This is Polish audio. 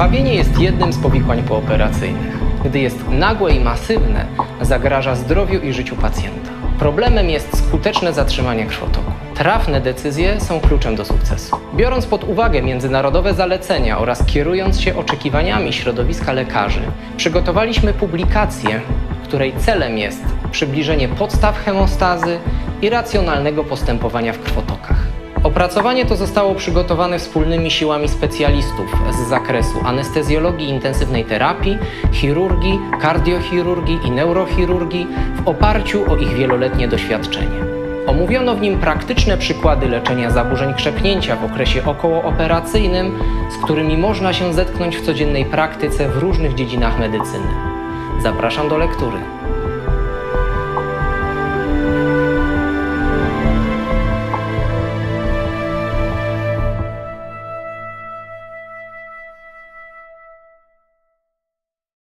Krwawienie jest jednym z powikłań pooperacyjnych. Gdy jest nagłe i masywne, zagraża zdrowiu i życiu pacjenta. Problemem jest skuteczne zatrzymanie krwotoku. Trafne decyzje są kluczem do sukcesu. Biorąc pod uwagę międzynarodowe zalecenia oraz kierując się oczekiwaniami środowiska lekarzy, przygotowaliśmy publikację, której celem jest przybliżenie podstaw hemostazy i racjonalnego postępowania w krwotokach. Opracowanie to zostało przygotowane wspólnymi siłami specjalistów z zakresu anestezjologii intensywnej terapii, chirurgii, kardiochirurgii i neurochirurgii w oparciu o ich wieloletnie doświadczenie. Omówiono w nim praktyczne przykłady leczenia zaburzeń krzepnięcia w okresie okołooperacyjnym, z którymi można się zetknąć w codziennej praktyce w różnych dziedzinach medycyny. Zapraszam do lektury.